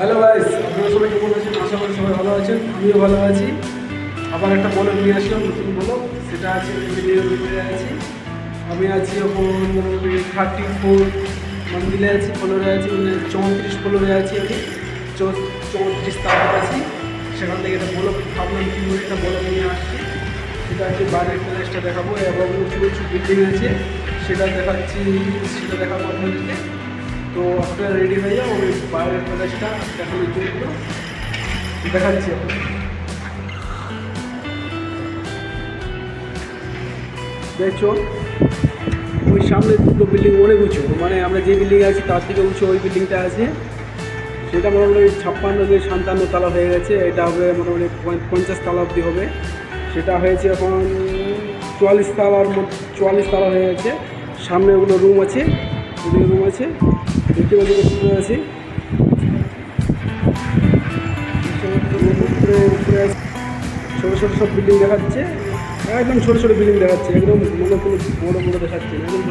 Hello guys আপনারা সবাই কেমন আছেন? আশা করি সবাই ভালো আছেন, আমিও ভালো আছি। আবার একটা বলো নিয়ে আসলাম, নতুন বলো সেটা আছে আছি আমি আছি এখন থার্টি ফোর মন্দিরে আছি ফ্লোরে আছি মানে চৌত্রিশ ফ্লোরে আছি আমি। চৌত্রিশ তারিখ আছি। সেখান থেকে একটা বলো ভাবলাম কি করে একটা বলো নিয়ে আসছি। সেটা আছে বাইরের প্লেসটা দেখাবো, এবং উঁচু উঁচু বিল্ডিং আছে। সেটা দেখাচ্ছি, সেটা দেখাবো আপনাদেরকে। তো আপনারা রেডি হয়ে যাও ওই বাইরের প্রদেশটা দেখানোর জন্য দেখাচ্ছি। দেখছ? ওই সামনে দুটো বিল্ডিং অনেক উঁচু মানে আমরা যে বিল্ডিং আছি তার থেকে উঁচু ওই বিল্ডিংটা আছে। সেটা মোটামুটি ছাপ্পান্ন থেকে সাতান্ন তালা হয়ে গেছে, এটা হবে মোটামুটি পঞ্চ- পঞ্চাশ তালা অবধি হবে। সেটা হয়েছে এখন চুয়াল্লিশ তালার মধ্যে চুয়াল্লিশ তালা হয়ে গেছে। সামনে ওগুলো রুম আছে। ওদিকে রুম আছে, দেখতে পাচ্ছি রুম আছে। আছে। ছোটো ছোটো সব বিল্ডিং দেখাচ্ছে। একদম ছোটো ছোটো বিল্ডিং দেখাচ্ছে। একদম মনে কোনো বড়ো বড়ো দেখাচ্ছে একদম।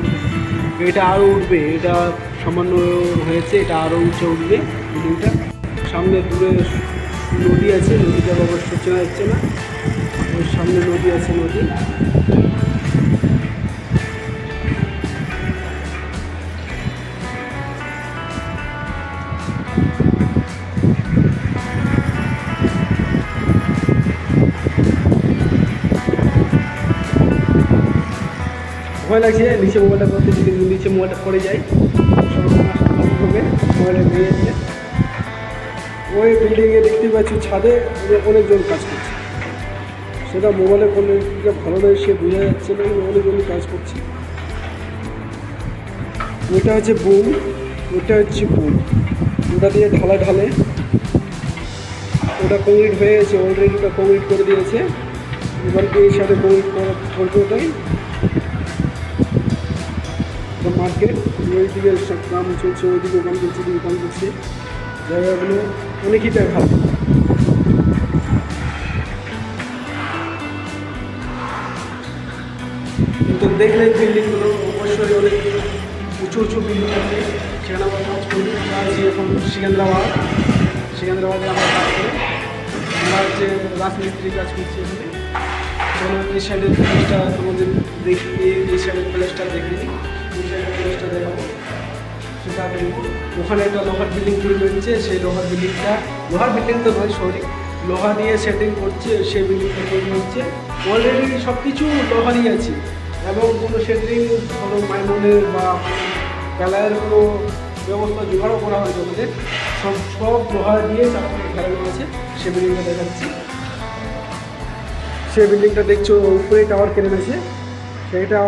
এটা আরও উঠবে, এটা সামান্য হয়েছে, এটা আরও উঁচু উঠবে বিল্ডিংটা সামনে দূরে নদী আছে, নদীটা অবশ্য চেনা যাচ্ছে না। সামনে নদী আছে নদী। ভয় লাগছে, নিচে মোবাইলটা করতে যদি নিচে মোবাইলটা পড়ে যায় হবে মোবাইলে ভেঙে যাচ্ছে ওই বিল্ডিংয়ে দেখতে পাচ্ছি ছাদে অনেকজন কাজ করছে। সেটা মোবাইলে করলে ভালো নয় সে বোঝা যাচ্ছে না অনেকজন কাজ করছে। ওটা হচ্ছে বুম ওটা হচ্ছে বুম ওটা দিয়ে ঢালা ঢালে, ওটা কমপ্লিট হয়ে গেছে অলরেডি ওটা কমপ্লিট করে দিয়েছে। এবার এই সাথে কমপ্লিট করবে ওটাই। মার্কেট ওইদিকে সব কাম চলছে ওইদিকে কাম চলছে ওইদিকে কাম করছে জায়গাগুলো অনেকইটাই ভালো কিন্তু দেখলে বিল্ডিংগুলো অবশ্যই অনেক উঁচু উঁচু বিল্ডিং আছে। সেখানে আমরা কাজ করি। আছি এখন সিকান্দ্রাবাদ। সিকান্দ্রাবাদে আমরা কাজ করি। আমরা যে রাজমিস্ত্রি কাজ করছি এখানে। এই সাইডের প্লেসটা তোমাদের দেখি, এই সাইডের প্লেসটা দেখে। ওখানে একটা লোহার বিল্ডিং তৈরি হচ্ছে সেই লোহার বিল্ডিংটা লোহার বিল্ডিং তো নয় সরি লোহা দিয়ে সেটিং করছে, সেই বিল্ডিংটা তৈরি হচ্ছে। অলরেডি সব কিছু লোহারই আছে। এবং কোনো সেটিং কোনো মাইমনের বা বেলায়ের কোনো ব্যবস্থা, জোগাড়ও করা হয়েছে আমাদের। সব সব লোহা দিয়ে চারপাশে ফেলানো আছে, সেই বিল্ডিংটা দেখাচ্ছি। সে বিল্ডিংটা দেখছ, উপরে টাওয়ার কেনে আছে সেইটা,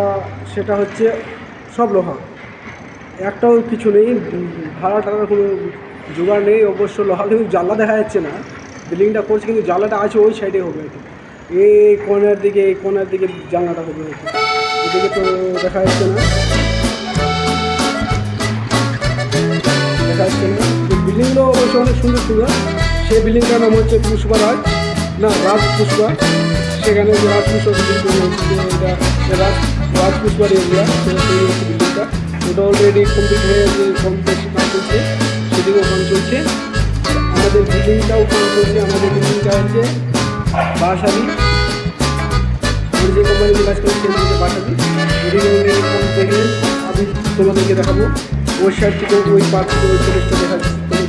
সেটা হচ্ছে সব লোহা। একটাও কিছু নেই, ভাড়া টাড়ার কোনো জোগাড় নেই, অবশ্য লোহা কিন্তু জানলা দেখা যাচ্ছে না। বিল্ডিংটা করছে কিন্তু জানলাটা আছে ওই সাইডে হবে। এই কোনার দিকে, এই কোনার দিকে জানলাটা হবে। এদিকে তো দেখা যাচ্ছে না। দেখা যাচ্ছে না। বিল্ডিংগুলো অবশ্য অনেক সুন্দর সুন্দর। সেই বিল্ডিংটার নাম হচ্ছে পুষ্পা রাজ না রাজ পুষ্পা সেখানে রাজ পুষ্পা বিল্ডিং রাজ পুষ্পার এরিয়া সেটা বিল্ডিংটা ওটা অলরেডি কমপ্লিট হয়ে গেছে কমপ্লিট কাজ চলছে সেদিকেও কাজ চলছে। আমাদের বিল্ডিংটাও কাজ চলছে, আমাদের বিল্ডিংটা হচ্ছে বাসালি আমি যে কোম্পানিতে কাজ করি সেটা হচ্ছে বাসালি ওদিকে অলরেডি দেখে আমি তোমাদেরকে দেখাবো। ওই সাইড থেকে ওই পার্ট থেকে ওই জিনিসটা দেখা তোমাদের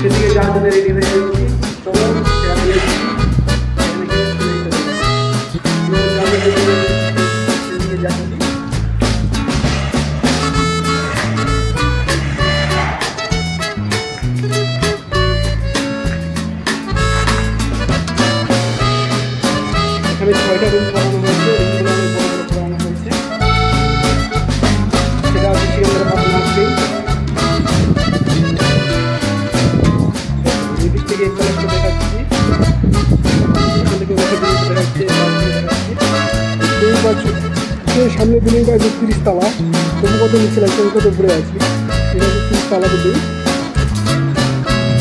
সেদিকে যাওয়ার জন্য রেডি হয়ে যাচ্ছি চলো বছর সামনে বিল্ডিংটা আছে তিরিশ তালা তবু কত নিচে লাগছে আমি কত উপরে আছি এটা তিরিশ তালা বিল্ডিং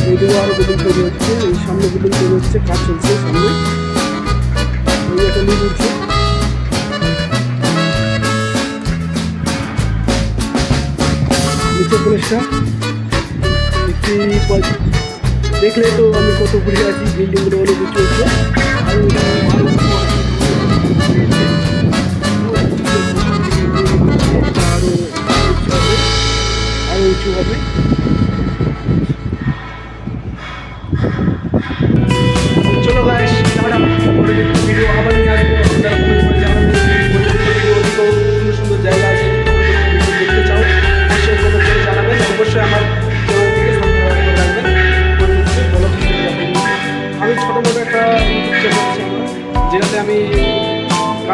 এইদিকে আরও বিল্ডিং তৈরি হচ্ছে, এই সামনে বিল্ডিং তৈরি হচ্ছে, কাজ চলছে সামনে। এই একটা লিড উঠছে হচ্ছে কলেজটা দেখতে পাচ্ছি দেখলে তো আমি কত ঘুরে আছি বিল্ডিংগুলো অনেক উঁচু উঁচু আরও উঁচু,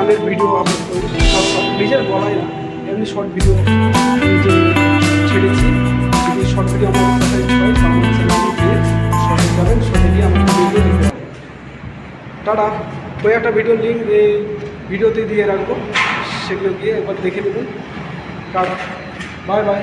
গানের ভিডিও আপলোড করি নিজের বলাই না এমনি শর্ট ভিডিও ছেড়েছি যদি শর্ট ভিডিও আমার তো টাটা। ওই একটা ভিডিও লিঙ্ক এই ভিডিওতে দিয়ে রাখব, সেগুলো গিয়ে একবার দেখে নেবেন। টাটা। Bye bye.